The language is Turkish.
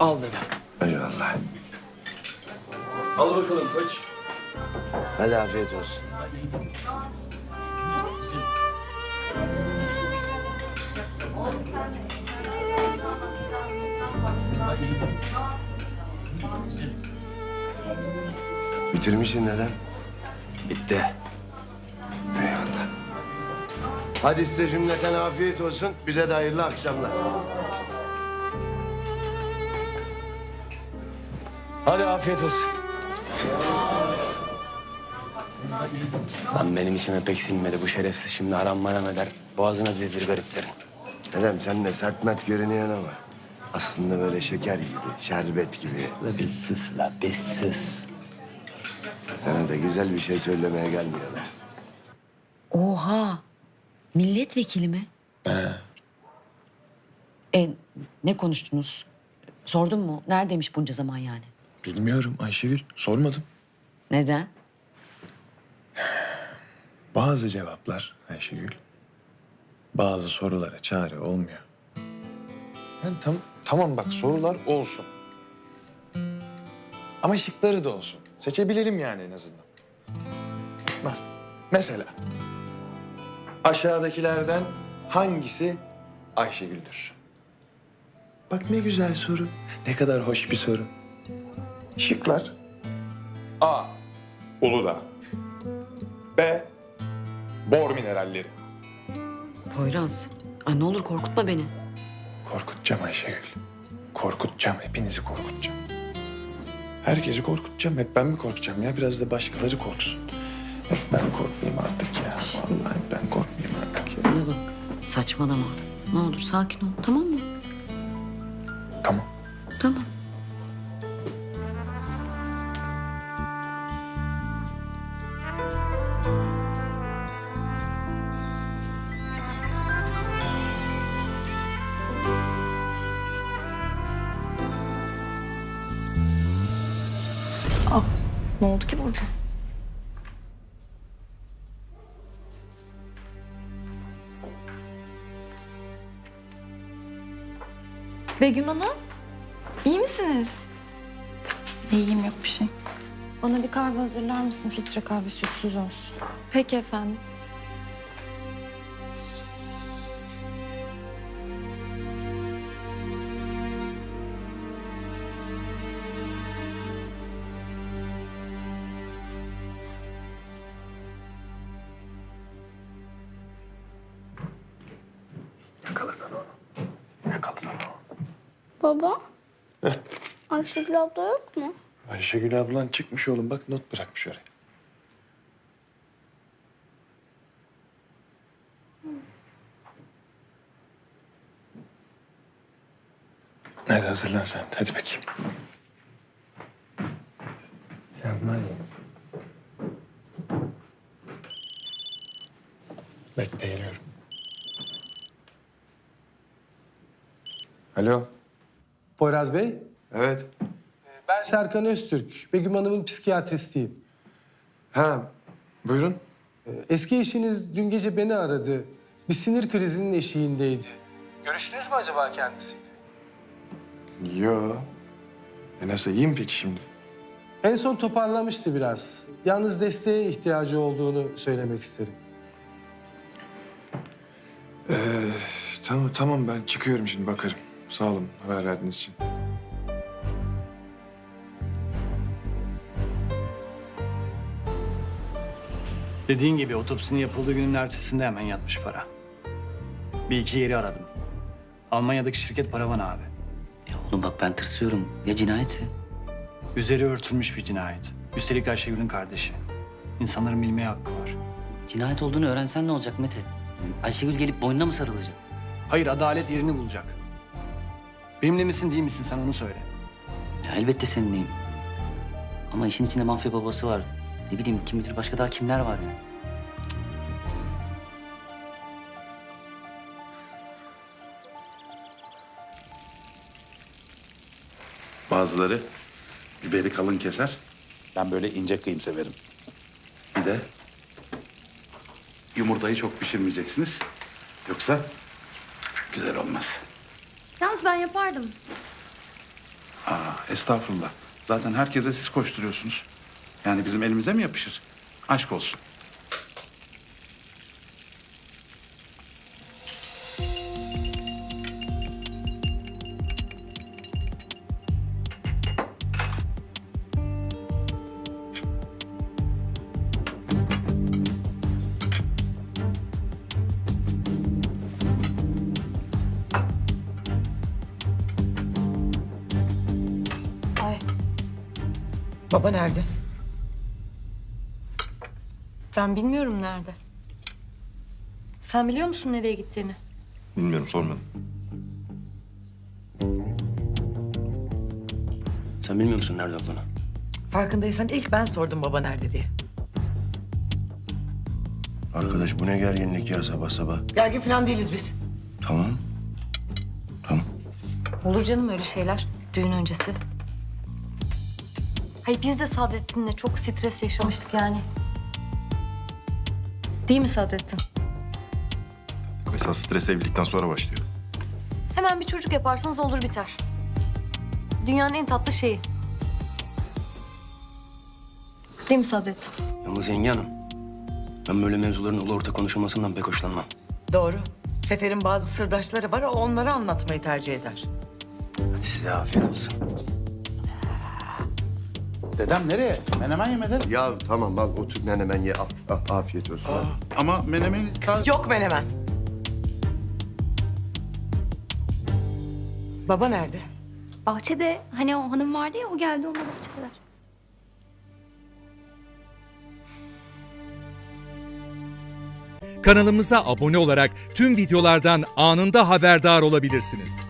Al dedim. Eyvallah. Al bakalım koç. Hadi afiyet olsun. Bitirmişsin neden? Bitti. Hadi size cümleten afiyet olsun. Bize de hayırlı akşamlar. Hadi afiyet olsun. Lan benim içime pek sinmedi bu şerefsiz şimdi aram maram eder. Boğazına dizdir gariplerin. Dedem sen de sert mert görünüyorsun ama aslında böyle şeker gibi, şerbet gibi. La bir sus la bir sus. Sana da güzel bir şey söylemeye gelmiyorlar. Oha. Milletvekili mi? E, ne konuştunuz? Sordun mu? Neredeymiş bunca zaman yani? Bilmiyorum Ayşegül. Sormadım. Neden? Bazı cevaplar Ayşegül. Bazı sorulara çare olmuyor. Yani tam, tamam bak sorular olsun. Ama şıkları da olsun. Seçebilelim yani en azından. Bak mesela aşağıdakilerden hangisi Ayşegül'dür? Bak ne güzel soru. Ne kadar hoş bir soru. Şıklar. A. Uludağ. B. Bor mineralleri. Poyraz. Ay ne olur korkutma beni. Korkutacağım Ayşegül. Korkutacağım. Hepinizi korkutacağım. Herkesi korkutacağım. Hep ben mi korkacağım ya? Biraz da başkaları korksun. Ben korkmayayım artık ya. Vallahi ben korkmayayım artık ya. Bana bak. Saçmalama. Ne olur sakin ol. Tamam mı? Tamam. Tamam. Ne oldu ki burada? Begüm Hanım, iyi misiniz? İyiyim yok bir şey. Bana bir kahve hazırlar mısın? Filtre kahve sütsüz olsun. Peki efendim. Yakalasana onu. Baba. Ayşegül abla yok mu? Ayşegül ablan çıkmış oğlum. Bak not bırakmış oraya. Hadi hazırlan sen. Hadi bakayım. Sen var ya. Bekle geliyorum. Alo. Poyraz Bey, Evet. ben Serkan Öztürk. Begüm Hanım'ın psikiyatristiyim. Ha. Buyurun. Eski eşiniz dün gece beni aradı. Bir sinir krizinin eşiğindeydi. Görüştünüz mü acaba kendisiyle? Yo. E nasıl iyiyim peki şimdi? En son toparlamıştı biraz. Yalnız desteğe ihtiyacı olduğunu söylemek isterim. Tamam tamam ben çıkıyorum şimdi bakarım. Sağ olun haber verdiğiniz için. Dediğin gibi otopsinin yapıldığı günün ertesinde hemen yatmış para. Bir iki yeri aradım. Almanya'daki şirket paravan abi. Ya oğlum bak ben tırsıyorum. Ya cinayetse? Üzeri örtülmüş bir cinayet. Üstelik Ayşegül'ün kardeşi. İnsanların bilmeye hakkı var. Cinayet olduğunu öğrensen ne olacak Mete? Ayşegül gelip boynuna mı sarılacak? Hayır adalet yerini bulacak. Benimle misin değil misin sen onu söyle. Ya elbette seninleyim. Ama işin içinde mafya babası var. Ne bileyim kim bilir başka daha kimler var ya. Bazıları biberi kalın keser. Ben böyle ince kıyım severim. Bir de yumurtayı çok pişirmeyeceksiniz. Yoksa güzel olmaz. Yalnız ben yapardım. Aa, estağfurullah. Zaten herkese siz koşturuyorsunuz. Yani bizim elimize mi yapışır? Aşk olsun. Baba nerede? Ben bilmiyorum nerede. Sen biliyor musun nereye gittiğini? Bilmiyorum sormadım. Sen bilmiyor musun nerede olduğunu? Farkındaysan ilk ben sordum baba nerede diye. Arkadaş bu ne gerginlik ya sabah sabah. Gergin falan değiliz biz. Tamam. Tamam. Olur canım öyle şeyler. Düğün öncesi. Hayır biz de Sadrettin'le çok stres yaşamıştık yani. Değil mi Sadrettin? Esas stres evlilikten sonra başlıyor. Hemen bir çocuk yaparsanız olur biter. Dünyanın en tatlı şeyi. Değil mi Sadrettin? Yalnız yenge hanım. Ben böyle mevzuların ulu orta konuşulmasından pek hoşlanmam. Doğru. Sefer'in bazı sırdaşları var, o onları anlatmayı tercih eder. Hadi size afiyet olsun. Dedem nereye? Menemen yemedin. Ya tamam bak otur menemen ye. Al, al, afiyet olsun. al. Ama menemeni... Yok menemen. Baba nerede? Bahçede hani o hanım vardı ya o geldi ona bahçedeler. Kanalımıza abone olarak tüm videolardan anında haberdar olabilirsiniz.